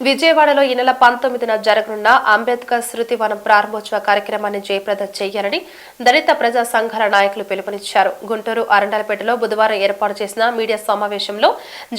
విజయవాడలో ఈ నెల పంతొమ్మిదిన జరగనున్న అంబేద్కర్ శృతివనం ప్రారంభోత్సవ కార్యక్రమాన్ని జయప్రద చేయాలని దళిత ప్రజా సంఘాల నాయకులు పిలుపునిచ్చారు. గుంటూరు అరండలపేటలో బుధవారం ఏర్పాటు చేసిన మీడియా సమావేశంలో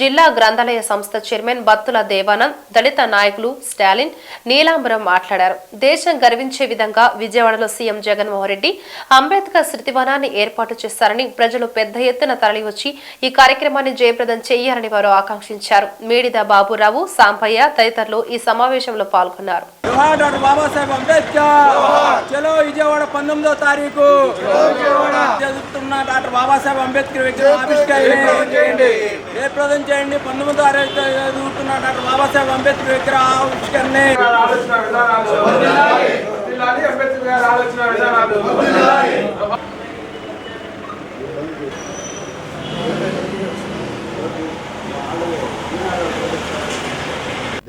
జిల్లా గ్రంథాలయ సంస్థ చైర్మన్ బత్తుల దేవానంద్ దళిత నాయకులు స్టాలిన్ నీలాంబరం మాట్లాడారు. దేశం గర్వించే విధంగా విజయవాడలో సీఎం జగన్మోహన్ రెడ్డి అంబేద్కర్ శృతివనాన్ని ఏర్పాటు చేస్తారని ప్రజలు పెద్ద ఎత్తున తరలివచ్చి ఈ కార్యక్రమాన్ని జయప్రదం చేయాలని వారు ఆకాంక్షించారు. మేడిద బాబురావు సాంపయ్య తదితరులు ఈ సమావేశంలో పాల్గొన్నారు. బాబాసాహెబ్ అంబేద్కర్! చలో విజయవాడ పంతొమ్మిదో తారీఖు! చదువుతున్న డాక్టర్ బాబాసాహెబ్ అంబేద్కర్ విగ్రహం ఆవిష్కరణ చేయండి! జయప్రదం చేయండి. పంతొమ్మిదో తారీఖు చదువుతున్న డాక్టర్ బాబాసాహెబ్ అంబేద్కర్ విగ్రహ ఆవిష్కరణ. ఆలోచన విధానాలు. వర్ధిల్లాలి అంబేద్కర్ గారి ఆలోచన విధానాలు.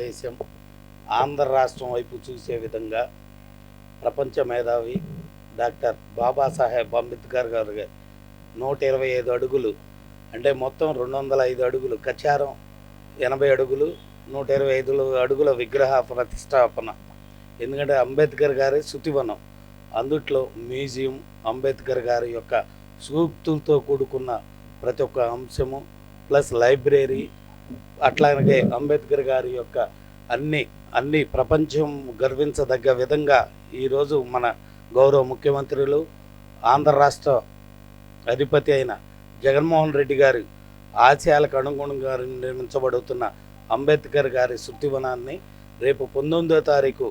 దేశం ఆంధ్ర రాష్ట్రం వైపు చూసే విధంగా ప్రపంచ మేధావి డాక్టర్ బాబాసాహెబ్ అంబేద్కర్ గారు నూట ఇరవై ఐదు అడుగులు అంటే మొత్తం రెండు వందల ఐదు అడుగులు కచారం ఎనభై అడుగులు నూట ఇరవై ఐదు అడుగుల విగ్రహ ప్రతిష్టాపన. ఎందుకంటే అంబేద్కర్ గారి శృతివనం. అందుట్లో మ్యూజియం అంబేద్కర్ గారి యొక్క సూక్తులతో కూడుకున్న ప్రతి ఒక్క అంశము ప్లస్ లైబ్రరీ అట్లాగే అంబేద్కర్ గారి యొక్క అన్ని అన్ని ప్రపంచం గర్వించదగ్గ విధంగా ఈరోజు మన గౌరవ ముఖ్యమంత్రులు ఆంధ్ర రాష్ట్ర అధిపతి అయిన జగన్మోహన్ రెడ్డి గారి ఆశయాలకు అనుగుణంగా నిర్మించబడుతున్న అంబేద్కర్ గారి శృతివనాన్ని రేపు పంతొమ్మిదో తారీఖు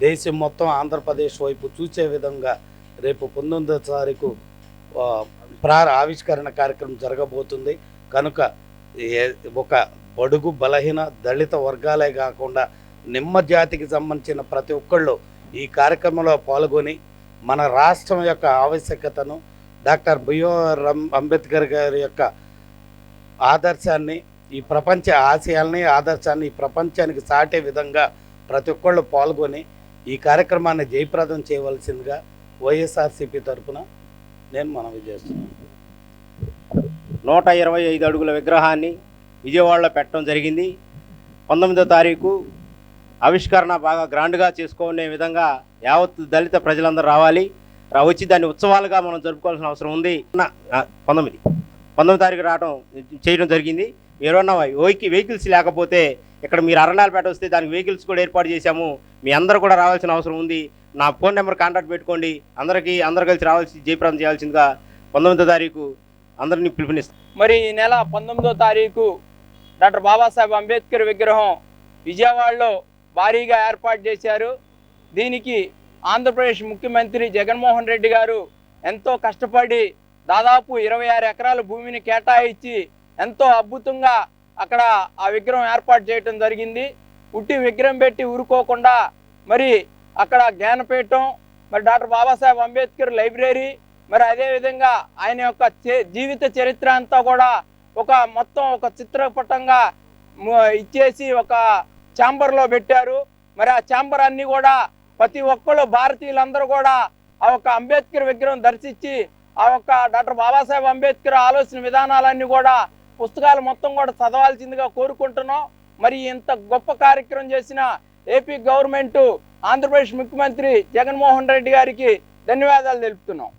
దేశం మొత్తం ఆంధ్రప్రదేశ్ వైపు చూసే విధంగా రేపు పంతొమ్మిదో తారీఖు ప్రార ఆవిష్కరణ కార్యక్రమం జరగబోతుంది. కనుక ఒక బడుగు బలహీన దళిత వర్గాలే కాకుండా నిమ్మ జాతికి సంబంధించిన ప్రతి ఒక్కళ్ళు ఈ కార్యక్రమంలో పాల్గొని మన రాష్ట్రం యొక్క ఆవశ్యకతను డాక్టర్ బిఆర్ అంబేద్కర్ గారి యొక్క ఆదర్శాన్ని ఈ ప్రపంచ ఆశయాల్ని ఆదర్శాన్ని ఈ ప్రపంచానికి సాటే విధంగా ప్రతి ఒక్కళ్ళు పాల్గొని ఈ కార్యక్రమాన్ని జయప్రదం చేయవలసిందిగా వైఎస్ఆర్సీపీ తరఫున నేను మనవి చేస్తున్నాను. నూట ఇరవై ఐదు అడుగుల విగ్రహాన్ని విజయవాడలో పెట్టడం జరిగింది. పంతొమ్మిదో తారీఖు ఆవిష్కరణ బాగా గ్రాండ్గా చేసుకునే విధంగా యావత్ దళిత ప్రజలందరూ రావాలి. రా- వచ్చి దాన్ని ఉత్సవాలుగా మనం జరుపుకోవాల్సిన అవసరం ఉంది. నా- పంతొమ్మిది. పంతొమ్మిది తారీఖు రావడం చేయడం జరిగింది. మీరున్న వెహికల్ వెహికల్స్ లేకపోతే ఇక్కడ మీరు అరణాలపేట వస్తే దానికి వెహికల్స్ కూడా ఏర్పాటు చేశాము. మీ అందరూ కూడా రావాల్సిన అవసరం ఉంది. నా ఫోన్ నెంబర్ కాంటాక్ట్ పెట్టుకోండి. అందరికీ అందరు కలిసి రావాల్సి జయప్రదం చేయాల్సిందిగా పంతొమ్మిదో తారీఖు అందరినీ పిలుపునిస్తాం మరి ఈ నెల పంతొమ్మిదో తారీఖు డాక్టర్ బాబాసాహెబ్ అంబేద్కర్ విగ్రహం విజయవాడలో భారీగా ఏర్పాటు చేశారు. దీనికి ఆంధ్రప్రదేశ్ ముఖ్యమంత్రి జగన్మోహన్ రెడ్డి గారు ఎంతో కష్టపడి దాదాపు ఇరవై ఆరు ఎకరాల భూమిని కేటాయించి ఎంతో అద్భుతంగా అక్కడ ఆ విగ్రహం ఏర్పాటు చేయటం జరిగింది. ఉట్టి విగ్రహం పెట్టి ఊరుకోకుండా మరి అక్కడ జ్ఞానపీఠం మరి డాక్టర్ బాబాసాహెబ్ అంబేద్కర్ లైబ్రరీ మరి అదే విధంగా ఆయన యొక్క చే- జీవిత చరిత్ర అంతా కూడా ఒక మొత్తం ఒక చిత్రపటంగా ఇచ్చేసి ఒక ఛాంబర్లో పెట్టారు. మరి ఆ ఛాంబర్ అన్ని కూడా ప్రతి ఒక్కళ్ళు భారతీయులందరూ కూడా ఆ యొక్క అంబేద్కర్ విగ్రహం దర్శించి ఆ ఒక్క డాక్టర్ బాబాసాహెబ్ అంబేద్కర్ ఆలోచన విధానాలన్నీ కూడా పుస్తకాలు మొత్తం కూడా చదవాల్సిందిగా కోరుకుంటున్నాం. మరి ఇంత గొప్ప కార్యక్రమం చేసిన ఏపీ గవర్నమెంట్ ఆంధ్రప్రదేశ్ ముఖ్యమంత్రి జగన్మోహన్ రెడ్డి గారికి ధన్యవాదాలు తెలుపుతున్నాం.